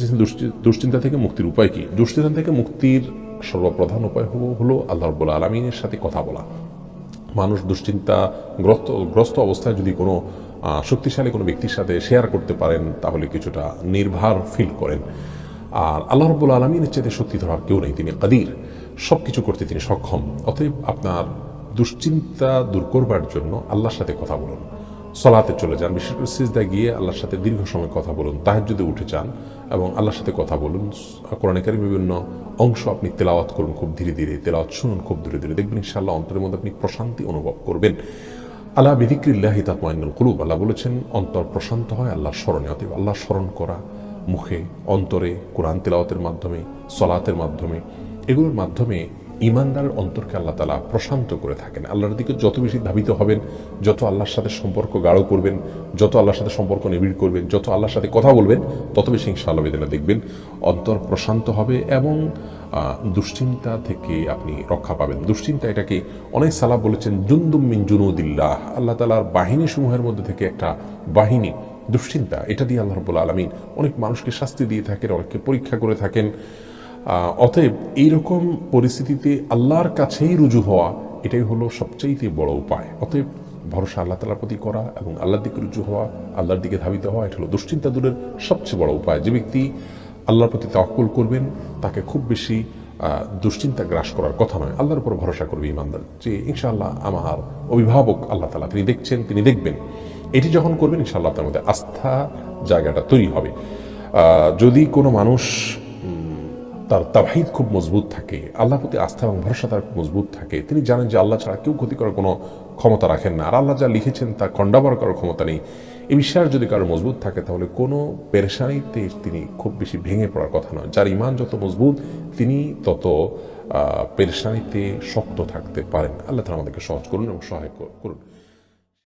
দুশ্চি- দুশ্চিন্তা থেকে মুক্তির উপায় কি? দুশ্চিন্তা থেকে মুক্তির সর্বপ্রধান উপায় হলো হলো আল্লাহ রব্বুল আলমিনের সাথে কথা বলা। মানুষ দুশ্চিন্তা গ্রস্ত গ্রস্ত অবস্থায় যদি কোনো শক্তিশালী কোনো ব্যক্তির সাথে শেয়ার করতে পারেন, তাহলে কিছুটা নির্ভার ফিল করেন। আর আল্লাহ রব্বুল আলমিনের চাইতে শক্তি ধরার কেউ নেই, তিনি কাদির। সব কিছু করতে তিনি সক্ষম। অতএব আপনার দুশ্চিন্তা দূর করবার জন্য আল্লাহর সাথে কথা বলুন। সলাতে চলে যান, বিশেষ করে সিজদা গিয়ে আল্লাহর সাথে দীর্ঘ সময় কথা বলুন যদি উঠে যান এবং আল্লাহর সাথে কথা বলুন। কোরআন কারিম বিভিন্ন অংশ আপনি তেলাওয়াত করুন খুব ধীরে ধীরে, তেলাওয়াত শুনুন খুব ধীরে ধীরে, দেখবেন ইনশাআল্লাহ অন্তরের মধ্যে আপনি প্রশান্তি অনুভব করবেন। আল্লাহ বিধিক্রিল্লাহি তাতমাইনুল কুলুব, আল্লাহ বলেছেন, অন্তর প্রশান্ত হয় আল্লাহর স্মরণে, অতএব আল্লাহ স্মরণ করা, মুখে অন্তরে কোরআন তেলাওয়াতের মাধ্যমে, সলাতের মাধ্যমে, এগুলোর মাধ্যমে ইমানদার অন্তরকে আল্লাহ তালা প্রশান্ত করে থাকেন। আল্লাহর দিকে যত বেশি ধাবিত হবেন, যত আল্লাহর সাথে সম্পর্ক গাঢ় করবেন, যত আল্লাহর সাথে সম্পর্ক নিবিড় করবেন, যত আল্লাহর সাথে কথা বলবেন, তত বেশি ইনশাআল্লাহ বেদিনা দেখবেন। অন্তর প্রশান্ত হবে এবং দুশ্চিন্তা থেকে আপনি রক্ষা পাবেন। দুশ্চিন্তা এটাকে অনেক সালাব বলেছেন, জুন্দুম মিন জুনুদিল্লাহ। আল্লাহ তালার বাহিনী সমূহের মধ্যে থেকে একটা বাহিনী, দুশ্চিন্তা, এটা দিয়ে আল্লাহ রব্বুল আলমিন অনেক মানুষকে শাস্তি দিয়ে থাকেন, অনেককে পরীক্ষা করে থাকেন। অতএব এইরকম পরিস্থিতিতে আল্লাহর কাছেই রুজু হওয়া, এটাই হলো সবচাইতে বড় উপায়। অতএব ভরসা আল্লাহ তালার প্রতি করা এবং আল্লাহর দিকে রুজু হওয়া, আল্লাহর দিকে ধাবিত হওয়া, এটা হলো দুশ্চিন্তা দূরের সবচেয়ে বড় উপায়। যে ব্যক্তি আল্লাহর প্রতি তাওয়াক্কুল করবেন, তাকে খুব বেশি দুশ্চিন্তা গ্রাস করার কথা নয়। আল্লাহর উপর ভরসা করবে ইমানদার যে ইনশাআল্লাহ আমার অভিভাবক আল্লাহ তালা তিনি দেখছেন, তিনি দেখবেন। এটি যখন করবেন, ইনশাআল্লাহ তার মধ্যে আস্থা জায়গাটা তৈরি হবে। যদি কোনো মানুষ তার তাওহিদ খুব মজবুত থাকে আল্লাহ প্রতি আস্থা এবং ভরসা তার খুব মজবুত থাকে। তিনি জানেন যে আল্লাহ ছাড়া কেউ ক্ষতি করার কোনো ক্ষমতা রাখেন না। আর আল্লাহ যা লিখেছেন তা খণ্ডাবার করার ক্ষমতা নেই। এই বিশ্বাস যদি কারও মজবুত থাকে, তাহলে কোনো পেরেশানিতে তিনি খুব বেশি ভেঙে পড়ার কথা নয়। যার ইমান যত মজবুত, তিনি তত পেরেশানিতে শক্ত থাকতে পারেন। আল্লাহ তালা আমাদেরকে সহজ করুন এবং সহায় করুন।